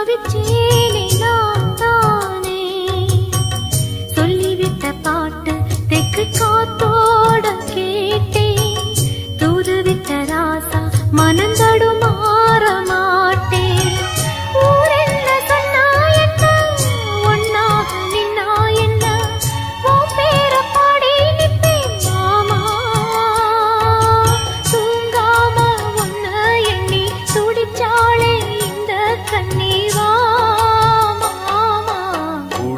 তবে চেয়ে